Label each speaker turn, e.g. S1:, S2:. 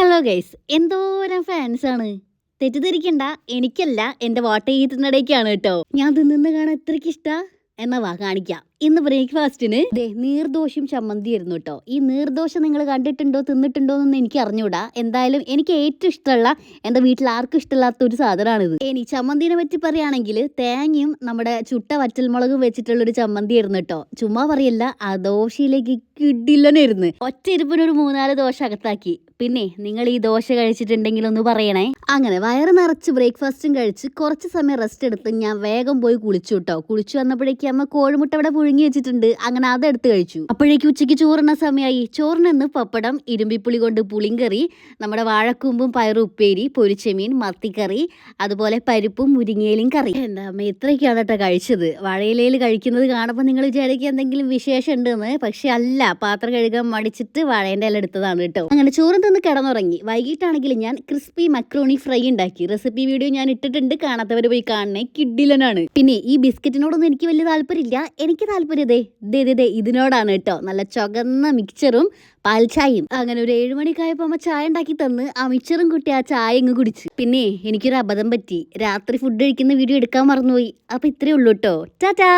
S1: Hello guys എന്തോരം fans ആണ്. തെറ്റിദ്ധരിക്കണ്ട. എനിക്കല്ല. എന്റെ വാട്ടർ ഹീറ്ററിനിടയ്ക്കാണ് കേട്ടോ. ഞാൻ തിന്നുന്ന കാണാൻ എത്രയ്ക്ക് ഇഷ്ടാ? എന്നാ വാ കാണിക്കാം. ഇന്ന് ബ്രേക്ക്ഫാസ്റ്റിന് ദേ നീർദോശയും ചമ്മന്തി ആയിരുന്നു കേട്ടോ. ഈ നീർദോശ നിങ്ങൾ കണ്ടിട്ടുണ്ടോ തിന്നിട്ടുണ്ടോ എന്നൊന്നും എനിക്ക് അറിഞ്ഞൂടാ. എന്തായാലും എനിക്ക് ഏറ്റവും ഇഷ്ടമുള്ള എന്റെ വീട്ടിൽ ആർക്കും ഇഷ്ടമില്ലാത്ത ഒരു സാധനമാണിത്. ഇനി ചമ്മന്തിനെ പറ്റി പറയുകയാണെങ്കിൽ തേങ്ങയും നമ്മുടെ ചുട്ട വറ്റൽമുളകും വെച്ചിട്ടുള്ളൊരു ചമ്മന്തി ആയിരുന്നു കേട്ടോ. ചുമ്മാ പറയല്ല ആ ദോശയിലേക്ക് കിടില്ലനായിരുന്നു ഒറ്റ ഇരിപ്പിനൊരു മൂന്നാൽ ദോശ അകത്താക്കി. പിന്നെ നിങ്ങൾ ഈ ദോശ കഴിച്ചിട്ടുണ്ടെങ്കിൽ ഒന്ന് പറയണേ. അങ്ങനെ വയറ് നിറച്ച് ബ്രേക്ക്ഫാസ്റ്റും കഴിച്ച് കുറച്ച് സമയം റെസ്റ്റ് എടുത്ത് ഞാൻ വേഗം പോയി കുളിച്ചു കേട്ടോ. കുളിച്ചു വന്നപ്പോഴേക്കും അമ്മ കോഴിമുട്ട അവിടെ പുഴുങ്ങി വെച്ചിട്ടുണ്ട്. അങ്ങനെ അതെടുത്ത് കഴിച്ചു. അപ്പോഴേക്ക് ഉച്ചയ്ക്ക് ചോറിന സമയമായി. ചോറിനെന്ന് പപ്പടം ഇരുമ്പിപ്പുളി കൊണ്ട് പുളിങ്കറി നമ്മുടെ വാഴക്കൂമ്പും പയറും ഉപ്പേരി പൊരിച്ചമീൻ മത്തിക്കറി അതുപോലെ പരിപ്പും മുരിങ്ങയിലും കറി. എന്താ അമ്മ ഇത്രയൊക്കെയാണ് കേട്ടോ കഴിച്ചത്. വാഴയിലയിൽ കഴിക്കുന്നത് കാണുമ്പോൾ നിങ്ങൾ വിചാരിക്കുക എന്തെങ്കിലും വിശേഷം ഉണ്ടെന്ന് പക്ഷെ അല്ല പാത്രം കഴുകാൻ മടിച്ചിട്ട് വാഴേന്റെ ഇല എടുത്തതാണ് കേട്ടോ. അങ്ങനെ ചോറും തന്ന് കിടന്നുറങ്ങി. വൈകിട്ടാണെങ്കിൽ ഞാൻ ക്രിസ്പി മക്രോണി ഫ്രൈ ഉണ്ടാക്കി. റെസിപ്പി വീഡിയോ ഞാൻ ഇട്ടിട്ടുണ്ട്. കാണാത്തവർ പോയി കാണണേ. കിഡിലനാണ്. പിന്നെ ഈ ബിസ്ക്കറ്റിനോടൊന്നും എനിക്ക് വലിയ താല്പര്യമില്ല. എനിക്ക് താല്പര്യം ദേ ദേ ദേ ഇതിനോടാണ് കേട്ടോ. നല്ല ചുകന്ന മിക്സറും പാൽച്ചായയും അങ്ങനെ ഒരു ഏഴ് മണിക്കായപ്പോൾ അമ്മ ചായ ഉണ്ടാക്കി തന്ന് ആ മിക്സറും കുട്ടി ആ ചായ ഇങ്ങ് കുടിച്ച്. പിന്നെ എനിക്കൊരു അബദ്ധം പറ്റി. രാത്രി ഫുഡ് കഴിക്കുന്ന വീഡിയോ എടുക്കാൻ മറന്നുപോയി. അപ്പൊ ഇത്രയേ ഉള്ളൂ കേട്ടോ. ടാറ്റാ